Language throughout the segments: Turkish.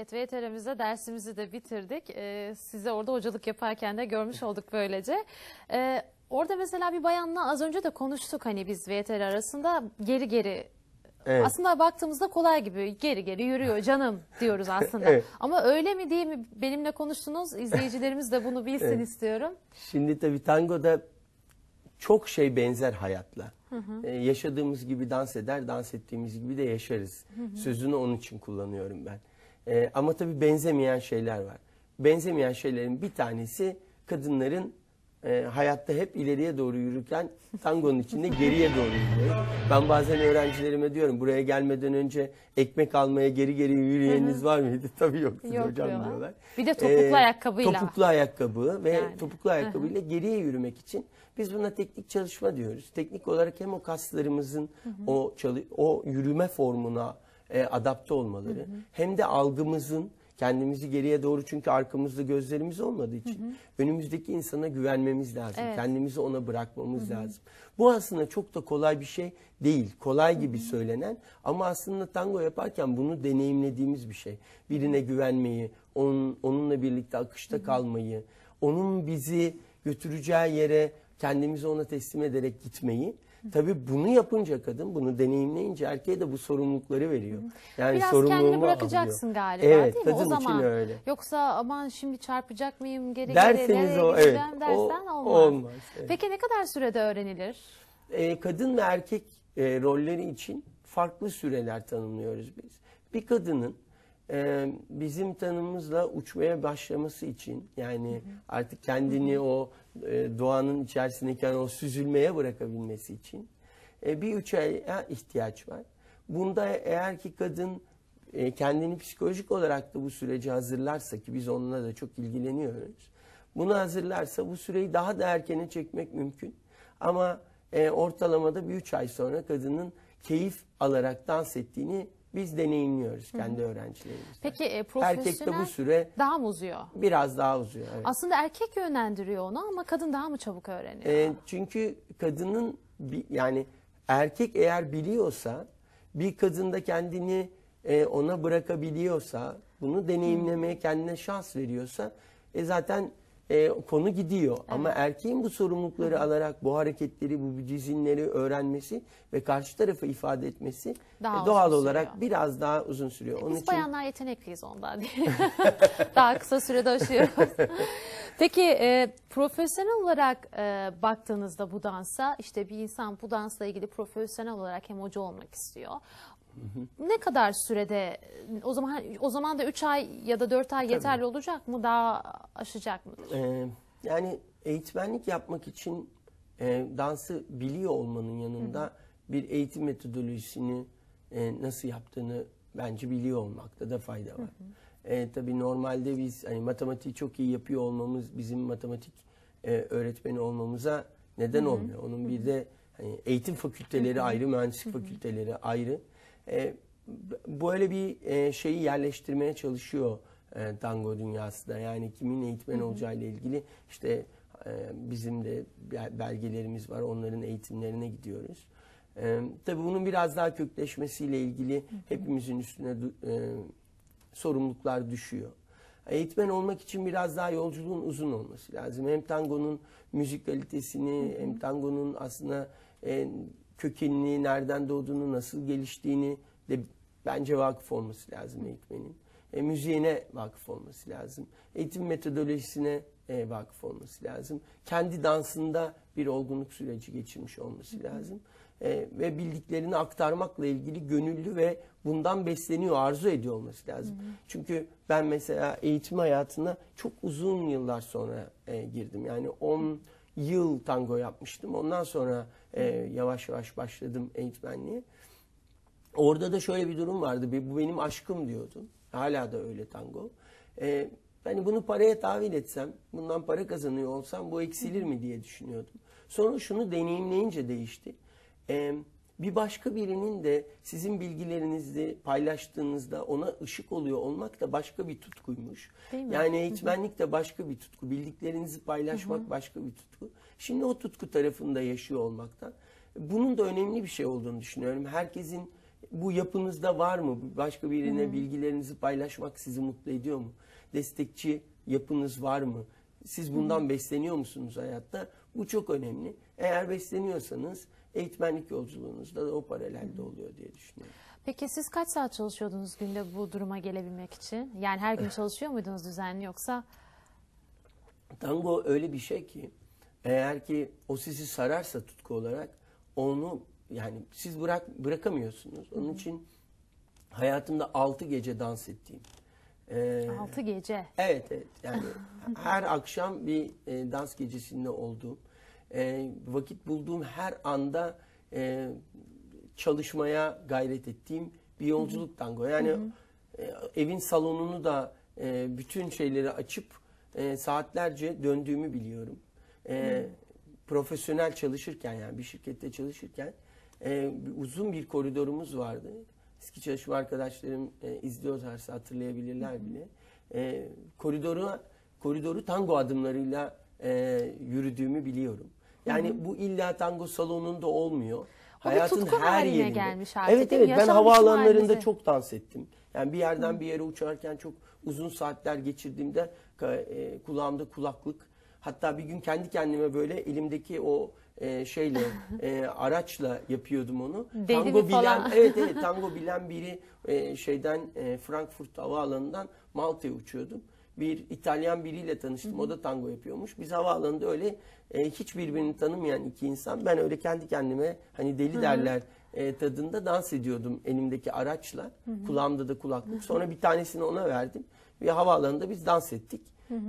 Evet, VTR'mizde dersimizi de bitirdik. Ee, size orada hocalık yaparken de görmüş olduk böylece. Ee, orada mesela bir bayanla az önce de konuştuk hani biz VTR arasında geri geri Evet. Aslında baktığımızda kolay gibi geri geri yürüyor canım diyoruz aslında. Evet. Ama öyle mi değil mi benimle konuştunuz izleyicilerimiz de bunu bilsin Evet. istiyorum. Şimdi tabii tangoda çok şey benzer hayatla. Ee, yaşadığımız gibi dans eder, dans ettiğimiz gibi de yaşarız. Sözünü onun için kullanıyorum ben. Ee, ama tabii benzemeyen şeyler var. Benzemeyen şeylerin bir tanesi kadınların e, hayatta hep ileriye doğru yürürken tangonun içinde geriye doğru yürüyor. Ben bazen öğrencilerime diyorum buraya gelmeden önce ekmek almaya geri geri yürüyeniniz var mıydı? Tabii yoktu Yok hocam diyorlar. diyorlar. Bir de topuklu ayakkabıyla. Topuklu ayakkabı ve Yani. topuklu ayakkabıyla geriye yürümek için biz buna teknik çalışma diyoruz. Teknik olarak hem o kaslarımızın o o yürüme formuna e, adapte olmaları hem de algımızın kendimizi geriye doğru çünkü arkamızda gözlerimiz olmadığı için önümüzdeki insana güvenmemiz lazım. Evet. Kendimizi ona bırakmamız lazım. Bu aslında çok da kolay bir şey değil. Kolay gibi söylenen ama aslında tango yaparken bunu deneyimlediğimiz bir şey. Birine güvenmeyi, onun, onunla birlikte akışta kalmayı, onun bizi götüreceği yere kendimizi ona teslim ederek gitmeyi. Tabii bunu yapınca kadın, bunu deneyimleyince erkeğe de bu sorumlulukları veriyor. Yani Biraz kendini bırakacaksın alıyor. galiba evet, değil mi? O zaman. öyle. Yoksa aman şimdi çarpacak mıyım geri geri Derseniz o, evet. dersen O- olmaz. olmaz, evet. Peki ne kadar sürede öğrenilir? e, kadın ve erkek e, rolleri için farklı süreler tanımlıyoruz biz. Bir kadının e, bizim tanımımızla uçmaya başlaması için yani artık kendini o e, doğanın içerisindeyken o süzülmeye bırakabilmesi için e, bir üç aya ihtiyaç var. Bunda eğer ki kadın e, kendini psikolojik olarak da bu sürece hazırlarsa ki biz onunla da çok ilgileniyoruz. Bunu hazırlarsa bu süreyi daha da erkene çekmek mümkün. Ama e, ortalamada bir üç ay sonra kadının keyif alarak dans ettiğini biz deneyimliyoruz kendi öğrencilerimizden. Peki e, Erkekte profesyonel bu süre daha mı uzuyor? biraz daha uzuyor. Evet. Aslında erkek yönlendiriyor onu ama kadın daha mı çabuk öğreniyor? E, çünkü kadının bi- yani erkek eğer biliyorsa bir kadında kendini e, ona bırakabiliyorsa bunu deneyimlemeye kendine şans veriyorsa e, zaten e, konu gidiyor. Ama erkeğin bu sorumlulukları alarak bu hareketleri, bu dizinleri öğrenmesi ve karşı tarafa ifade etmesi Daha e, doğal olarak sürüyor. biraz daha uzun sürüyor. Onun Biz için bayanlar yetenekliyiz ondan diye. Daha kısa sürede aşıyoruz. Peki e, profesyonel olarak e, baktığınızda bu dansa işte bir insan bu dansla ilgili profesyonel olarak hem hoca olmak istiyor. Ne kadar sürede o zaman o zaman da 3 ay ya da 4 ay yeterli olacak mı? Daha aşacak mıdır? Ee, yani eğitmenlik yapmak için e, dansı biliyor olmanın yanında bir eğitim metodolojisini e, nasıl yaptığını bence biliyor olmakta da fayda var. E, tabii normalde biz hani matematiği çok iyi yapıyor olmamız bizim matematik e, öğretmeni olmamıza neden olmuyor. Onun bir de hani eğitim fakülteleri ayrı, mühendislik fakülteleri ayrı. E, böyle bir e, şeyi yerleştirmeye çalışıyor e, tango dünyası da. Yani kimin eğitmen olacağı ile ilgili işte e, bizim de bel- belgelerimiz var. Onların eğitimlerine gidiyoruz. E, tabii bunun biraz daha kökleşmesiyle ilgili hepimizin üstüne e, sorumluluklar düşüyor. Eğitmen olmak için biraz daha yolculuğun uzun olması lazım. Hem tangonun müzik kalitesini hem tangonun aslında e, kökenini, nereden doğduğunu, nasıl geliştiğini de bence vakıf olması lazım eğitmenin. E, müziğine vakıf olması lazım. Eğitim metodolojisine e, vakıf olması lazım. Kendi dansında bir olgunluk süreci geçirmiş olması lazım. E, ve bildiklerini aktarmakla ilgili gönüllü ve bundan besleniyor, arzu ediyor olması lazım. Çünkü ben mesela eğitim hayatına çok uzun yıllar sonra e, girdim. Yani 10 yıl tango yapmıştım. Ondan sonra e, yavaş yavaş başladım eğitmenliğe. Orada da şöyle bir durum vardı. Bu benim aşkım diyordum. Hala da öyle tango. Ee, hani bunu paraya tahvil etsem, bundan para kazanıyor olsam bu eksilir mi diye düşünüyordum. Sonra şunu deneyimleyince değişti. Ee, bir başka birinin de sizin bilgilerinizi paylaştığınızda ona ışık oluyor olmak da başka bir tutkuymuş. Yani eğitmenlik de başka bir tutku. Bildiklerinizi paylaşmak başka bir tutku. Şimdi o tutku tarafında yaşıyor olmaktan. Bunun da önemli bir şey olduğunu düşünüyorum. Herkesin bu yapınızda var mı? Başka birine bilgilerinizi paylaşmak sizi mutlu ediyor mu? Destekçi yapınız var mı? Siz bundan besleniyor musunuz hayatta? Bu çok önemli. Eğer besleniyorsanız eğitmenlik yolculuğunuzda da o paralelde oluyor diye düşünüyorum. Peki siz kaç saat çalışıyordunuz günde bu duruma gelebilmek için? Yani her gün çalışıyor muydunuz düzenli yoksa? Tango öyle bir şey ki eğer ki o sizi sararsa tutku olarak onu yani siz bırak bırakamıyorsunuz. Onun için hayatımda 6 gece dans ettiğim. Ee, 6 gece. Evet evet yani her akşam bir e, dans gecesinde olduğum e, vakit bulduğum her anda e, çalışmaya gayret ettiğim bir yolculuk tango. Yani e, evin salonunu da e, bütün şeyleri açıp e, saatlerce döndüğümü biliyorum. E, Profesyonel çalışırken yani bir şirkette çalışırken e, uzun bir koridorumuz vardı. Eski çalışma arkadaşlarım e, izliyorlarsa hatırlayabilirler bile. E, koridoru koridoru tango adımlarıyla e, yürüdüğümü biliyorum. Yani bu illa tango salonunda olmuyor. O bir tutku haline gelmiş artık, Evet evet ben havaalanlarında çok dans ettim. Yani bir yerden bir yere uçarken çok uzun saatler geçirdiğimde e, kulağımda kulaklık. Hatta bir gün kendi kendime böyle elimdeki o e, şeyle e, araçla yapıyordum onu. Deli tango bilen falan? evet evet tango bilen biri e, şeyden e, Frankfurt havaalanından Malta'ya uçuyordum. Bir İtalyan biriyle tanıştım. O da tango yapıyormuş. Biz havaalanında öyle e, hiç birbirini tanımayan iki insan. Ben öyle kendi kendime hani deli derler e, tadında dans ediyordum elimdeki araçla. Kulağımda da kulaklık. Sonra bir tanesini ona verdim. Bir havaalanında biz dans ettik.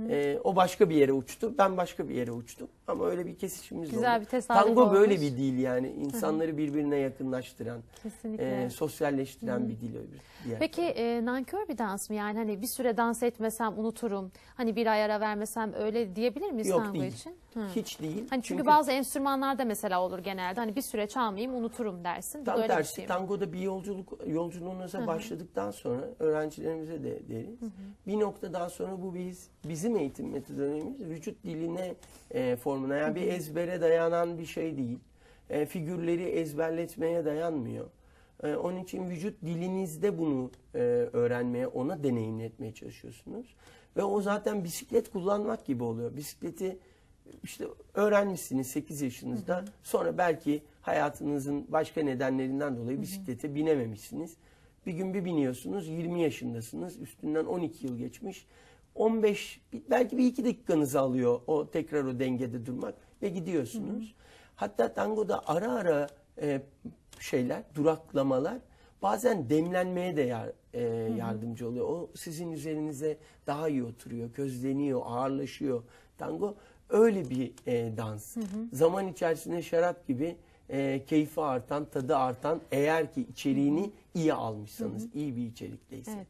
E, o başka bir yere uçtu. Ben başka bir yere uçtum. Ama öyle bir kesişimimiz Güzel oldu. bir tesadüf Tango böyle olmuş. bir dil yani. insanları birbirine yakınlaştıran, Kesinlikle. e, sosyalleştiren bir dil öbür diğer. Peki e, nankör bir dans mı? Yani hani bir süre dans etmesem unuturum. Hani bir ay ara vermesem öyle diyebilir miyiz Yok tango değil. için? Hı. Hiç değil. Hani çünkü, bazı enstrümanlarda mesela olur genelde. Hani bir süre çalmayayım unuturum dersin. Bu Tam öyle bir tersi şey mi? tangoda bir yolculuk yolculuğunuza başladıktan sonra öğrencilerimize de deriz. Bir noktadan sonra bu biz bizim eğitim metodolojimiz vücut diline e, formuna yani bir ezbere dayanan bir şey değil. E, figürleri ezberletmeye dayanmıyor. E, onun için vücut dilinizde bunu e, öğrenmeye, ona deneyimletmeye çalışıyorsunuz. Ve o zaten bisiklet kullanmak gibi oluyor. Bisikleti işte öğrenmişsiniz 8 yaşınızda. Sonra belki hayatınızın başka nedenlerinden dolayı bisiklete binememişsiniz. Bir gün bir biniyorsunuz 20 yaşındasınız. Üstünden 12 yıl geçmiş. 15 belki bir iki dakikanızı alıyor o tekrar o dengede durmak ve gidiyorsunuz. Hatta tangoda ara ara e, şeyler, duraklamalar bazen demlenmeye de yar- e, yardımcı oluyor. O sizin üzerinize daha iyi oturuyor, közleniyor, ağırlaşıyor. Tango öyle bir e, dans. Zaman içerisinde şarap gibi e, keyfi artan, tadı artan eğer ki içeriğini iyi almışsanız, iyi bir içerikteyse. Evet.